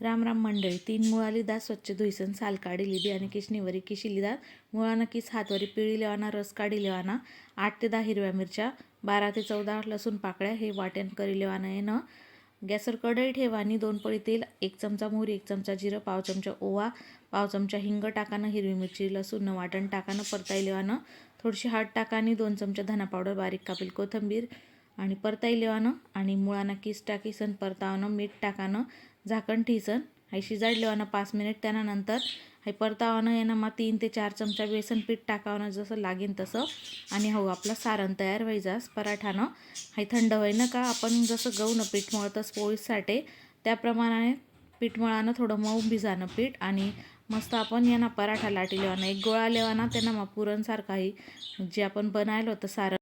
राम राम मंडळी तीन मुळाली लिदा स्वच्छ धुईसन साल काढी लिदी आणि किशनीवरी किशिली लिदा मुळानं किस हातवरी पिळी लेवाना रस काढी लेवाना आठ ते दहा हिरव्या मिरच्या बारा ते चौदा लसूण पाकळ्या हे वाटण करी लेवानं येणं गॅसवर कढई ठेवानी दोन पळी तेल एक चमचा मोहरी एक चमचा जिरं पाव चमचा ओवा पाव चमचा हिंग टाकानं हिरवी मिरची लसूण वाटण टाकानं परताई लेवानं थोडीशी हळद टाकानी दोन चमचा धना पावडर बारीक कापेल कोथिंबीर आणि परताई लेवानं आणि मुळांना किस टाकीसन परतावानं मीठ टाकानं झाकण ठिसन हाय शिजाड लेवानं पाच मिनिट त्यानंतर हाय परतावानं येणं मग तीन ते चार चमचा बेसन पीठ टाकावानं जसं लागेन तसं. आणि हो आपला सारण तयार व्हायचास पराठानं. हाय थंड व्हायनं का आपण जसं गहूनं पीठ मळतंच पोळीसाठी त्याप्रमाणे पीठ मळानं थोडं मऊ भिजानं पीठ आणि मस्त आपण यांना पराठा लाटी लेवाना एक गोळा लेवाना त्यांना मग पुरणसारखाही जे आपण बनायला होतं सारण.